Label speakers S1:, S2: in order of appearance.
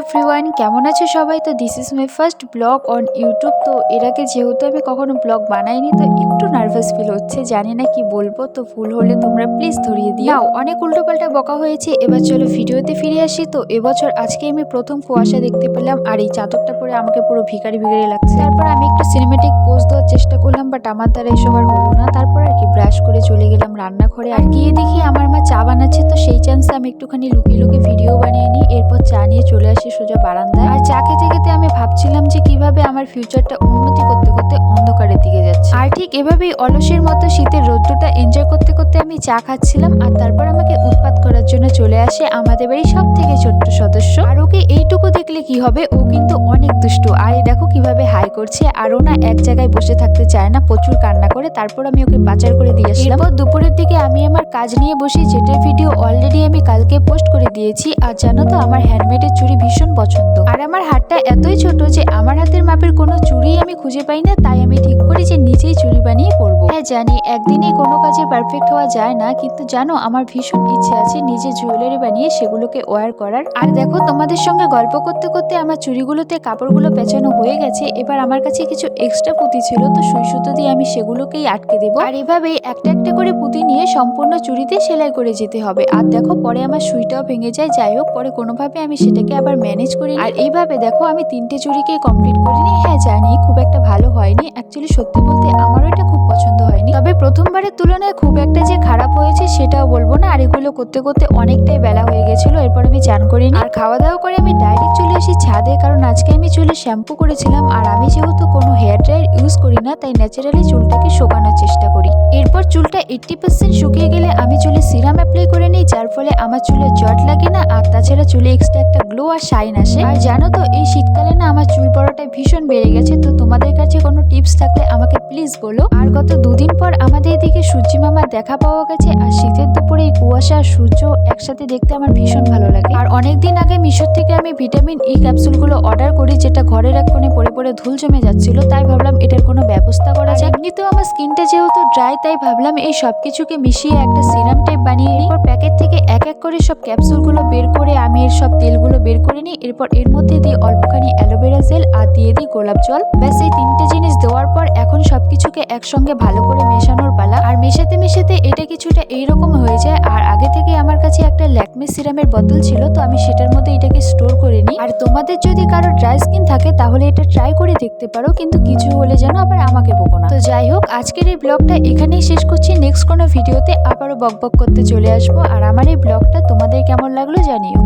S1: Everyone কেমন আছে সবাই? তো this is my first blog on YouTube তো এর আগে যেহেতু আমি কখনো ব্লগ বানাইনি, তো একটু নার্ভাস ফিল হচ্ছে। জানি না কি বলব, তো ভুল হলে তোমরা প্লিজ ধরিয়ে দিও। অনেক উল্টো উল্টোপাল্টা বকা হয়েছে, এবার চলো ভিডিওতে ফিরে আসি। তো এবছর আজকে আমি প্রথম কুয়াশা দেখতে পেলাম, আর এই চাদরটা পরে আমাকে পুরো ভিকারি ভিকারি লাগছে। তারপর আমি একটু সিনেমেটিক বাট আমার দ্বারা এসব আর হলো না। তারপর আর কি ব্রাশ করে চলে গেলাম রান্নাঘরে। আর গিয়ে দেখি আমার মা চা বানাচ্ছে, তো সেই চান্সে আমি একটুখানি লুকিয়ে লুকিয়ে ভিডিও বানিয়ে নিই। এরপর চা নিয়ে চলে আসি সোজা বারান্দায়। আর চা খেতে খেতে আমি ভাবছিলাম যে কীভাবে আমার ফিউচারটা উন্নতি করতে করতে অন্ধকারের দিকে যাচ্ছে। আর ঠিক এভাবেই অলসের মতো শীতের রোদ্দুরটা এনজয় করতে করতে আমি চা খাচ্ছিলাম আর তারপর আমাকে উৎপাত করার জন্য চলে আসে আমাদের বাড়ির সব থেকে ছোট্ট সদস্য। আর ওকে এইটুকু দেখলে কি হবে? ও কিন্তু অনেক দুষ্টু। আর এই দেখো কীভাবে হাই করছে। আর ও না এক জায়গায় বসে থাকতে চায় না, প্রচুর কান্না করে। তারপর আমি ওকে পাচার করে দিয়ে আসলাম। দুপুরের দিকে আমি আমার কাজ নিয়ে বসি যেটার ভিডিও অলরেডি আমি কালকে পোস্ট করে দিয়েছি। আর জানো তো, আমার হ্যান্ডমেডের চুড়ি ভীষণ পছন্দ। আর আমার হাতটা এতই ছোট যে আমার হাতের মাপের কোনো চুড়ি আমি খুঁজে পাই না, তাই আমি ঠিক করি যে নিজেই চুড়ি বানিয়ে পরবো। হ্যাঁ জানি, একদিনে কোনো কাজে পারফেক্ট হওয়া যায় না, কিন্তু জানো, আমার ভীষণ ইচ্ছে আছে নিজে জুয়েলারি বানিয়ে সেগুলোকে ওয়ার করার। আর দেখো, তোমাদের সঙ্গে গল্প করতে করতে আমার চুড়িগুলোতে কাপড়গুলো পেঁচানো হয়ে গেছে, এবার আমার কাছে কিছু এক্সট্রা পুঁতি ছিল, তো সুই সুতো দিয়ে আমি সেগুলোকেই আটকে দেবো। আর এভাবেই একটা একটা করে পুঁতি নিয়ে সম্পূর্ণ চুড়িতে সেলাই করে যেতে হবে। আর দেখো, পরে আমার সুইটাও ভেঙে যায়, যাই হোক, পরে কোনোভাবে আমি সেটাকে আবার ম্যানেজ করি আর এইভাবে দেখো, আমি তিনটে চুড়িকে কমপ্লিট করিনি। হ্যাঁ জানি খুব একটা ভালো হয়নি। অ্যাকচুয়ালি সত্যি বলতে আমারও এটা খুব পছন্দ হয়নি। তবে প্রথমবারের তুলনায় খুব একটা যে খারাপ হয়েছে সেটাও বলব না। আর এগুলো করতে করতে অনেকটাই বেলা হয়ে গেছিল, এরপর আমি চান করিনি। আর খাওয়া দাওয়া করে আমি ডাইরেক্ট চলে আসি ছাদে, কারণ আজকে আমি চুলে শ্যাম্পু করেছিলাম। আর আমি যেহেতু কোনো হেয়ার ড্রায়ার ইউজ করি না, তাই ন্যাচারালি চুলটাকে শোকানোর চেষ্টা করি। এরপর চুলটা এইট্টি পার্সেন্ট শুকিয়ে গেলে আমি চুলে সিরাম অ্যাপ্লাই করে নিই, যার ফলে আমার চুলে জট লাগে না, আর তাছাড়া চুলে এক্সট্রা একটা গ্লো আর শাইন আসে। আর জানো তো, এই শীতকালে না আমার চুল পড়াটা ভীষণ বেড়ে গেছে, তো টিপস থাকলে আমাকে প্লিজ বলো। আর গত দুদিন পর আমাদের এদিকে সূর্যি মামার দেখা পাওয়া গেছে, আর শীতের দুপুরে এই কুয়াশা আর সূর্য একসাথে দেখতে আমার ভীষণ ভালো লাগে। আর অনেকদিন আগে মিশর থেকে আমি ভিটামিন ই ক্যাপসুলগুলো অর্ডার করি, যেটা ঘরের এক কোণে পড়ে পড়ে ধুল জমে যাচ্ছিল, তাই ভাবলাম এটার কোনো ব্যবস্থা করা যায় এমনিতেও আমার স্কিনটা যেহেতু ড্রাই তাই ভাবলাম এই সব কিছুকে মিশিয়ে একটা সিরাম টাইপ বানিয়ে নিই। এরপর প্যাকেট থেকে এক এক করে সব ক্যাপসুলগুলো বের করে আমি এর সব তেলগুলো বের করে নিই। এরপর এর মধ্যে দিই অল্পখানি অ্যালোভেরা জেল আর দিয়ে দিই গোলাপ জল। ব্যাস, এই জিনিস দেওয়ার পর এখন সবকিছুকে একসঙ্গে ভালো করে মেশানোর পালা। আর মেশাতে মেশাতে এটা কিছুটা এইরকম হয়ে যায়। আর আগে থেকে আমার কাছে একটা ল্যাকমে সিরামের বোতল ছিল, তো আমি সেটার মধ্যে এটাকে স্টোর করে নিই। আর তোমাদের যদি কারও ড্রাই স্কিন থাকে, তাহলে এটা ট্রাই করে দেখতে পারো, কিন্তু কিছু হলে যেন আবার আমাকে বকো না। তো যাই হোক, আজকের এই ব্লগটা এখানেই শেষ করছি। নেক্সট কোনো ভিডিওতে আবারও বকবক করতে চলে আসব। আর আমার এই ব্লগটা তোমাদের কেমন লাগল জানিও।